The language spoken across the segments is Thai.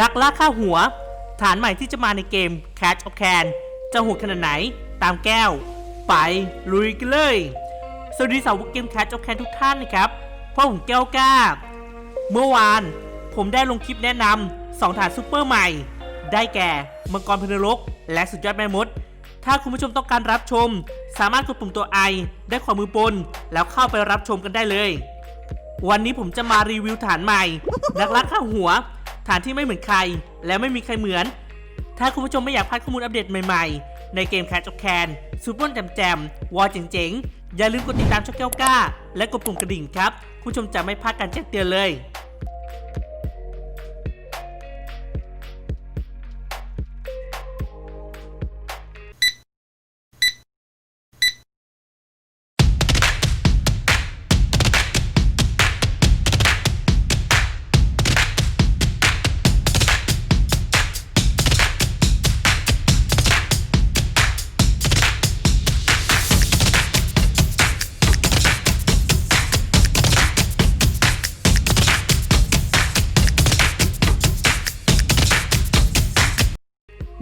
นักล่าฆ่าหัว ฐานใหม่ที่จะมาในเกม Catch of Can จะโหดขนาดไหน ตามแก้ว ไปลุยกันเลย สวัสดีสาวกเกม Catch of Can ทุกท่านนะครับพ่อผมแก้วกล้า เมื่อวานผมได้ลงคลิปแนะนำสองฐานซูเปอร์ใหม่ ได้แก่มังกรพนรก และสุดยอดแม่มด ถ้าคุณผู้ชมต้องการรับชม สามารถกดปุ่มตัว I ได้ความมือปนแล้วเข้าไปรับชมกันได้เลย วันนี้ผมจะมารีวิวฐานใหม่ นักลักข้าหัว ฐานที่ไม่เหมือนใคร และไม่มีใครเหมือน ถ้าคุณผู้ชมไม่อยากพลาดข้อมูลอัปเดตใหม่ๆ ในเกม Catch of Can ซูเปอร์แจมแจมวอลเจ๋งๆ อย่าลืมกดติดตามช่องแก้วกล้า และกดปุ่มกระดิ่งครับ คุณผู้ชมจะไม่พลาดการแจ้งเตือนเลย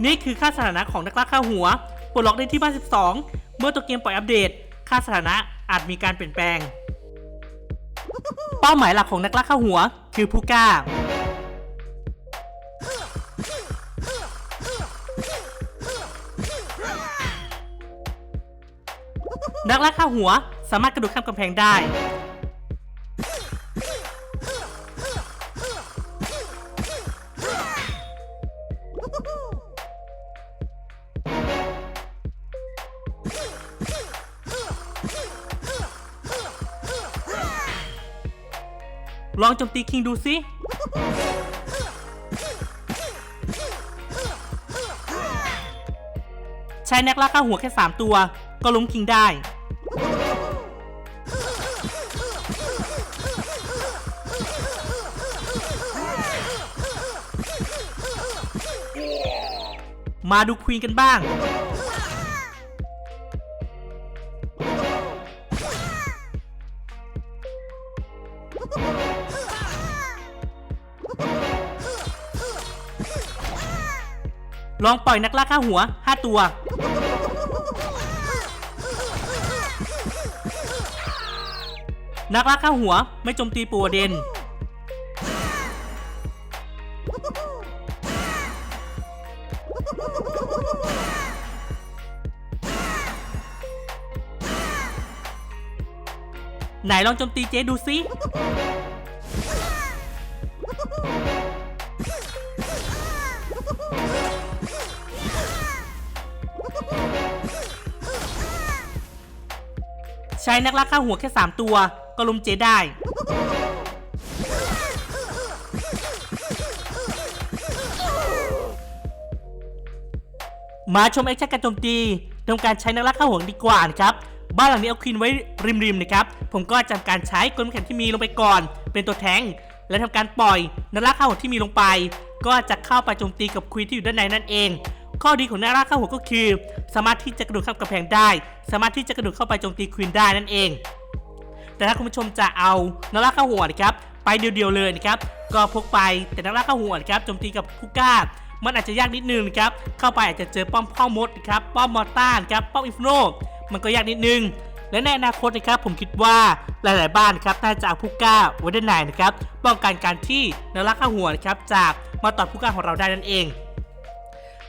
นี่คือค่าสถานะของนักล่าค่าหัวปลดล็อกได้ที่บ้าน12เมื่อตัวเกมปล่อยอัปเดต ค่าสถานะอาจมีการเปลี่ยนแปลง เป้าหมายหลักของนักล่าค่าหัว คือผู้กล้า นักล่าค่าหัวสามารถกระโดดข้ามกำแพงได้ ลองโจมตีคิงดูสิใช้นักล่าฆ่าหัวแค่ 3 ตัว ก็ล้มคิงได้ มาดูควีนกันบ้าง ลองปล่อยนักล่าฆ่าหัว 5 ตัว นักล่าฆ่าหัวไม่โจมตีปูวเดนไหนลองโจมตีเจ๊ดูสิ ช้นักล่าฆ่าหัวแค่ 3 ตัว ก็ลุมเจได้ มาชมแอคชั่นการโจมตีทำการใช้นักล่าฆ่าหัวดีกว่านะครับบ้านหลังนี้เอาควีนไว้ริมๆนะครับ ผมก็จำการใช้กลมแข่งที่มีลงไปก่อน เป็นตัวแทงและทำการปล่อยนักล่าฆ่าหัวที่มีลงไป ก็จะเข้าไปโจมตีกับควีนที่อยู่ด้านในนั่นเอง ข้อดีของนักล่าฆ่าหัวก็คือ สามารถที่จะกระโดดข้ามกำแพงได้ สามารถที่จะกระโดดเข้าไปโจมตีควีนได้นั่นเอง แต่ถ้าคุณผู้ชมจะเอานักล่าข้าหัวนะครับไปเดียวๆเลยนะครับก็พกไปแต่นักล่าข้าหัวนะครับโจมตีกับผู้กล้ามันอาจจะยากนิดนึงครับ เข้าไปอาจจะเจอป้อมพ่อมดนะครับ ป้อมมอร์ต้านครับ ป้อมอิฟโนมันก็ยากนิดนึง และในอนาคตนะครับผมคิดว่าหลาย ๆ บ้านครับน่าจะเอาผู้ก้าไว้ด้านในนะครับ ป้องกันการที่นักล่าข้าหัวนะครับจากมาตอยผู้ก้าของเราได้นั่นเอง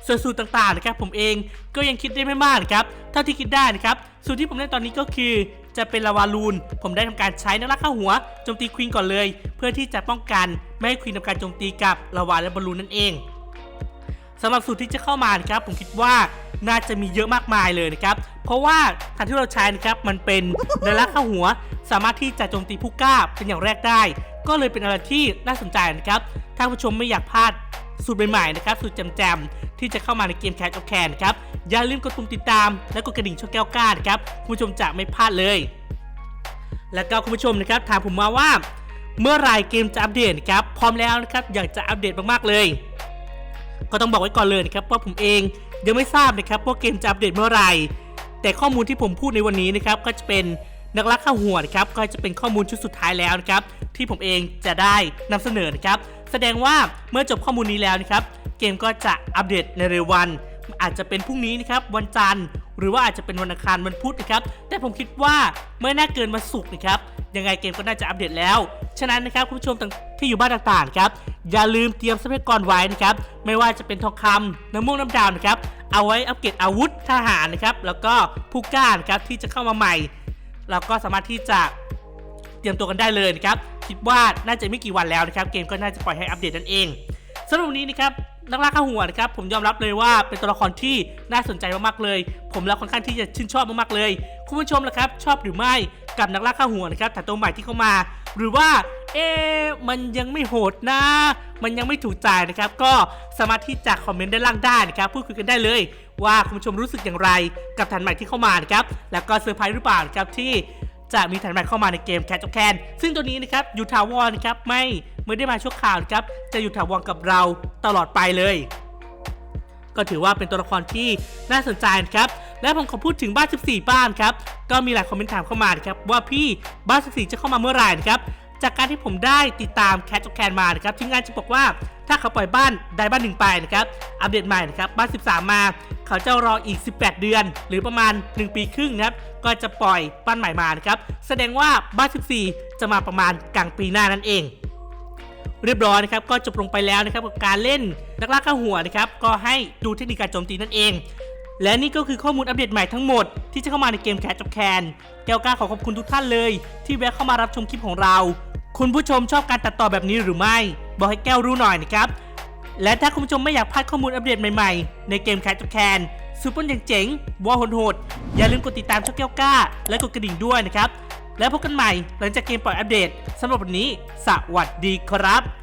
ส่วนสูตรต่างๆนะครับผมเองก็ยังคิดได้ไม่มากนะครับเท่าที่คิดได้นะครับสูตรที่ผมเล่นตอนนี้ก็คือจะเป็นลาวาลูน ผมได้ทำการใช้นักล่าข้าหัวโจมตีควีนก่อนเลย เพื่อที่จะป้องกันไม่ให้ควีนทำการโจมตีกับลาวาและบอลลูนนั่นเองสำหรับสูตรที่จะเข้ามานะครับผมคิดว่าน่าจะมีเยอะมากมายเลยนะครับ เพราะว่าทางที่เราใช้นะครับมันเป็นนักล่าข้าหัว สามารถที่จะโจมตีผู้กล้าเป็นอย่างแรกได้ ก็เลยเป็นอะไรที่น่าสนใจนะครับ ถ้าผู้ชมไม่อยากพลาด สูตรใหม่ๆนะครับสูตรแจมๆที่จะเข้ามาในเกม Catch of Can นครับอย่าลืมกดปุ่มติดตาม และกดกระดิ่งช่องแก้วกล้านะครับคุณผู้ชมจะไม่พลาดเลย แล้วก็คุณผู้ชมนะครับถามผมมาว่า เมื่อไหรเกมจะอัปเดตครับพร้อมแล้วนะครับอยากจะอัปเดตมากๆเลย ก็ต้องบอกไว้ก่อนเลยนะครับว่าผมเองยังไม่ทราบนะครับว่าเกมจะอัปเดตเมื่อไหร่แต่ข้อมูลที่ผมพูดในวันนี้นะครับก็จะเป็นนักลักข้าหัวนะครับก็จะเป็นข้อมูลชุดสุดท้ายแล้วนะครับ ที่ผมเองจะได้นำเสนอนะครับ แสดงว่าเมื่อจบข้อมูลนี้แล้วนะครับ เกมก็จะอัปเดตในเร็ววัน อาจจะเป็นพรุ่งนี้นะครับวันจันทร์ หรือว่าอาจจะเป็นวันอังคารวันพุธนะครับ แต่ผมคิดว่าเมื่อน่าเกินวันศุกนะครับยังไงเกมก็น่าจะอัปเดตแล้ว ฉะนั้นนะครับคุณผู้ชมที่อยู่บ้านต่างๆครับอย่าลืมเตรียมทรัพยากรไว้นะครับไม่ว่าจะเป็นทองคำน้ำม่วงน้ำดาวนะครับเอาไว้อัปเกรดอาวุธทหารนะครับแล้วก็ผู้กล้านะครับที่จะเข้ามาใหม่ เราก็สามารถที่จะเตรียมตัวกันได้เลยนะครับ คิดว่าน่าจะไม่กี่วันแล้วนะครับ เกมก็น่าจะปล่อยให้อัปเดตนั่นเองสำหรับวันนี้นะครับนักล่าข้าหัวนะครับผมยอมรับเลยว่าเป็นตัวละครที่น่าสนใจมากๆเลย ผมแล้วค่อนข้างที่จะชื่นชอบมากๆเลย คุณผู้ชมล่ะครับ ชอบหรือไม่กับนักล่าข้าหัวนะครับแต่ตัวใหม่ที่เข้ามา หรือว่าเอ๊มันยังไม่โหดนะ มันยังไม่ถูกใจนะครับ ก็สามารถที่จะคอมเมนต์ด้านล่างได้นะครับพูดคุยกันได้เลย ว่าคุณผู้ชมรู้สึกอย่างไร กับฐานใหม่ที่เข้ามานะครับแล้วก็เซอร์ไพรส์หรือเปล่านะครับที่ จะมีฐานใหม่เข้ามาในเกมแคทจ็อกแคนซึ่งตัวนี้นะครับอยู่ถาวรนะครับไม่ไม่ได้มาชั่วคราวนะครับจะอยู่ถาวรกับเราตลอดไปเลย ก็ถือว่าเป็นตัวละครที่น่าสนใจนะครับและผมขอพูดถึงบ้าน 14 บ้านครับก็มีหลายคอมเมนต์ถามเข้ามาครับว่าพี่บ้าน 14 จะเข้ามาเมื่อไหร่นะครับ จากการที่ผมได้ติดตามแคท of แคนมานะครับทีมงานจะบอกว่าถ้าเขาปล่อยบ้านใดบ้านหนึ่งไปนะครับอัปเดตใหม่นะครับบ้าน 13 มา เขาจะรออีก 18 เดือน หรือประมาณ 1 ปีครึ่งนะครับก็จะปล่อยบ้านใหม่มานะครับแสดงว่าบ้าน 14 จะมาประมาณกลางปีหน้านั่นเอง เรียบร้อยนะครับก็จบลงไปแล้วนะครับกับการเล่นนักล่าข้าหัวนะครับก็ให้ดูเทคนิคการโจมตีนั่นเองและนี่ก็คือข้อมูลอัปเดตใหม่ทั้งหมดที่จะเข้ามาในเกมแค t จับแคนแก้วกล้าขอขอบคุณทุกท่านเลย ที่แวะเข้ามารับชมคลิปของเรา คุณผู้ชมชอบการตัดต่อแบบนี้หรือไม่ บอกให้แก้วรู้หน่อยนะครับ และถ้าคุณผู้ชมไม่อยากพลาดข้อมูลอัปเดตใหม่ๆ ในเกมแค t จับแคนซูเปอร์เจ๋งๆวอลโหดๆอย่าลืมกดติดตามช่องแก้วกล้า และกดกระดิ่งด้วยนะครับ แล้วพบกันใหม่หลังจากเกมปล่อยอัปเดตสำหรับวันนี้ สวัสดีครับ